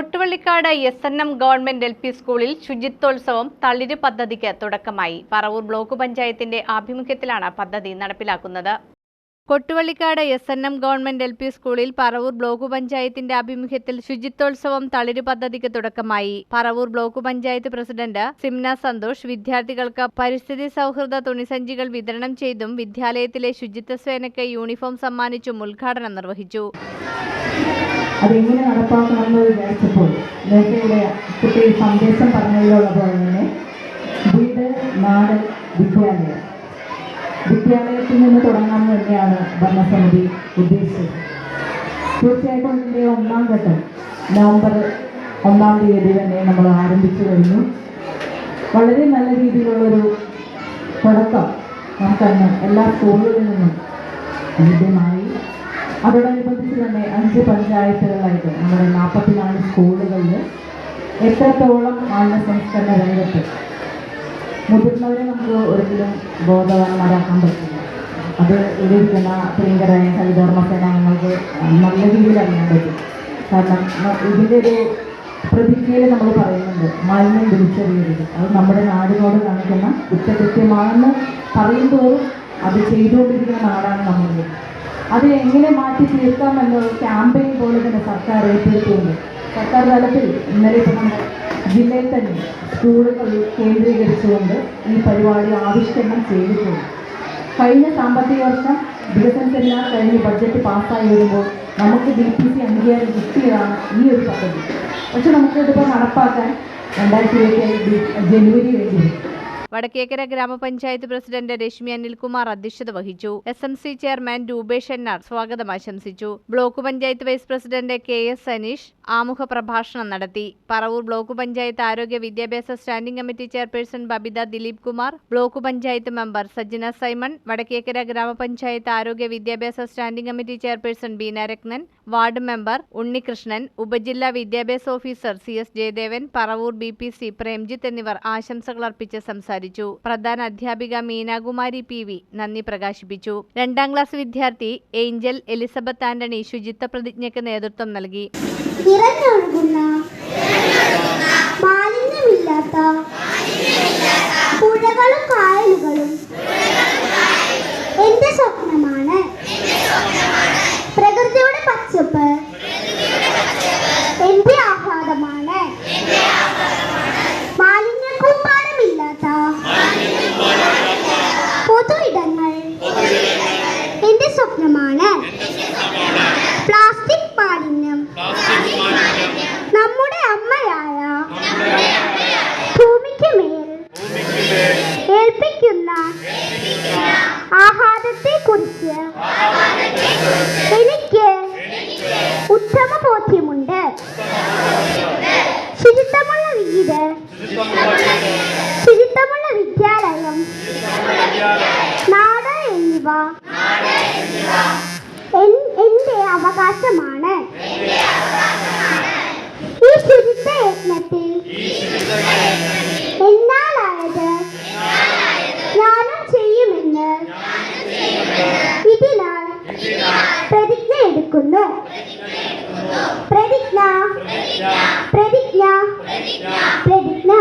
Kottuvallikkad S N M government L P സ്കൂളിൽ ശുചിത്വോത്സവം തളിര് പദ്ധതിക്ക് തുടക്കമായി. പറവൂർ ബ്ലോക്ക് പഞ്ചായത്തിന്റെ ആഭിമുഖ്യത്തിലാണ് പദ്ധതി നടപ്പിലാക്കുന്നത്. Kottuvallikkad S N M government L P സ്കൂളിൽ പറവൂർ ബ്ലോക്ക് പഞ്ചായത്തിന്റെ ആഭിമുഖ്യത്തിൽ ശുചിത്വോത്സവം തളിര് പദ്ധതിക്ക് തുടക്കമായി. പറവൂർ ബ്ലോക്ക് പഞ്ചായത്ത് പ്രസിഡന്റ് സിംന സന്തോഷ് വിദ്യാർത്ഥികൾക്ക് പരിസ്ഥിതി സൗഹൃദ തുണിസഞ്ചികൾ വിതരണം ചെയ്തും വിദ്യാലയത്തിലെ ശുചിത്വ സേനയ്ക്ക് യൂണിഫോം സമ്മാനിച്ചും ഉദ്ഘാടനം നിർവഹിച്ചു. അതെങ്ങനെ നടപ്പാക്കണമെന്ന് വിചാരിച്ചപ്പോൾ നേരത്തെ കുട്ടി സന്ദേശം പറഞ്ഞതിലുള്ള പോലെ തന്നെ വീട് നാട് വിദ്യാലയം. വിദ്യാലയത്തിൽ നിന്ന് തുടങ്ങാമെന്ന് തന്നെയാണ് ഭരണസമിതി ഉദ്ദേശിച്ചത്. തീർച്ചയായിട്ടും ഇതിന്റെ ഒന്നാം ഘട്ടം നവംബർ ഒന്നാം തീയതി തന്നെ നമ്മൾ ആരംഭിച്ചു കഴിഞ്ഞു. വളരെ നല്ല രീതിയിലുള്ളൊരു തുടക്കം നമുക്കന്ന് എല്ലാ സ്കൂളുകളിൽ നിന്നും ലഭ്യമായി. അതോടനുബന്ധിച്ച് തന്നെ അഞ്ച് പഞ്ചായത്തുകളായിട്ട് നമ്മുടെ നാൽപ്പത്തിനാല് സ്കൂളുകളിൽ എത്രത്തോളം ആണ് സംസ്കരണ രംഗത്ത് മുതിർന്നവരെ നമുക്ക് ഒരിക്കലും ബോധവാന്മാരാക്കാൻ പറ്റില്ല. അത് ഇതിരിക്കുന്ന പ്രിയങ്കരായ ഹരിതോർമ്മ സേനാംഗങ്ങൾക്ക് നല്ല രീതിയിൽ അറിയാൻ പറ്റും. കാരണം ഇതിന്റെ ഒരു പ്രതിജ്ഞയിൽ നമ്മൾ പറയുന്നുണ്ട് മാലിന്യം തിരിച്ചറിയരുത് അത് നമ്മുടെ നാടിനോട് കാണിക്കുന്ന കുറ്റകൃത്യമാണെന്ന് പറയുമ്പോഴും അത് ചെയ്തുകൊണ്ടിരിക്കുന്ന നാടാണ് നമ്മളുടെ അത് എങ്ങനെ മാറ്റി എന്നൊരു ക്യാമ്പയിൻ പോലെ തന്നെ സർക്കാർ ഏറ്റെടുത്തുകൊണ്ട് സർക്കാർ തലത്തിൽ ഇന്നലെ ഇപ്പോൾ നമ്മുടെ ജില്ലയിൽ തന്നെ സ്കൂളുകൾ കേന്ദ്രീകരിച്ചുകൊണ്ട് ഈ പരിപാടി ആവിഷ്കരണം ചെയ്തിട്ടുണ്ട്. കഴിഞ്ഞ സാമ്പത്തിക വർഷം വികസനത്തെല്ലാം കഴിഞ്ഞ് ബഡ്ജറ്റ് പാസ്സായി വരുമ്പോൾ നമുക്ക് ഡി പി സി അംഗീകാരം കിട്ടിയതാണ് ഈ ഒരു പദ്ധതി. പക്ഷെ നമുക്കിതിപ്പോൾ നടപ്പാക്കാൻ രണ്ടായിരത്തി ഇരുപത്തി ജനുവരി വേണ്ടി. വടക്കേക്കര ഗ്രാമപഞ്ചായത്ത് പ്രസിഡന്റ് രശ്മി അനിൽകുമാർ അധ്യക്ഷത വഹിച്ചു. S M C chairman Rupesh N R സ്വാഗതം ആശംസിച്ചു. Block panchayat vice president K S Saneesh ആമുഖ പ്രഭാഷണം നടത്തി. പറവൂർ ബ്ലോക്ക് പഞ്ചായത്ത് ആരോഗ്യ വിദ്യാഭ്യാസ standing committee chairperson Babitha Dileep Kumar block panchayat member Sajjana Simon Vadakkekara ഗ്രാമപഞ്ചായത്ത് ആരോഗ്യ വിദ്യാഭ്യാസ standing committee chairperson Beena Rathnan ward member Unnikrishnan ഉപജില്ലാ വിദ്യാഭ്യാസ officer C S Jayadevan Paravur B P C Premjith എന്നിവർ ആശംസകൾ അർപ്പിച്ച് സംസാരിച്ചു. പ്രധാന അധ്യാപിക മീനാകുമാരി പി വി നന്ദി പ്രകാശിപ്പിച്ചു. രണ്ടാം ക്ലാസ് വിദ്യാർത്ഥി ഏഞ്ചൽ എലിസബത്ത് ആന്റണി ശുചിത്വ പ്രതിജ്ഞയ്ക്ക് നേതൃത്വം നൽകി. മാലിന്യമില്ലാത്ത പുഴകളും കായലുകളും ആഹാരത്തെ കുറിച്ച് എനിക്ക് ഉത്തമ ബോധ്യമുണ്ട് ശുചിത്വമുള്ള വീട് ശുചിത്വമുള്ള വിദ്യാലയം നാട് എന്നിവ എടുക്കുന്നു പ്രതിജ്ഞ. പ്രതിജ്ഞ. പ്രതിജ്ഞ.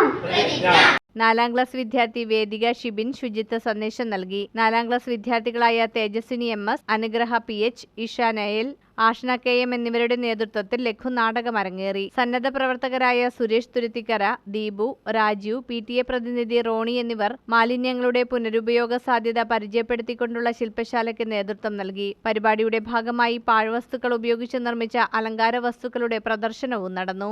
നാലാം ക്ലാസ് വിദ്യാർത്ഥി വേദിക ഷിബിൻ ശുചിത്വ സന്ദേശം നൽകി. നാലാം class വിദ്യാർത്ഥികളായ Tejaswini M S Anugraha P H Isha Nayal Ashna K M എന്നിവരുടെ നേതൃത്വത്തിൽ ലഘു നാടകം അരങ്ങേറി. സന്നദ്ധ പ്രവർത്തകരായ Suresh Thuruthikkara Deepu Rajeev P T A പ്രതിനിധി റോണി എന്നിവർ മാലിന്യങ്ങളുടെ പുനരുപയോഗ സാധ്യത പരിചയപ്പെടുത്തിക്കൊണ്ടുള്ള ശില്പശാലയ്ക്ക് നേതൃത്വം നൽകി. പരിപാടിയുടെ ഭാഗമായി പാഴ്വസ്തുക്കൾ ഉപയോഗിച്ച് നിർമ്മിച്ച അലങ്കാര വസ്തുക്കളുടെ പ്രദർശനവും നടന്നു.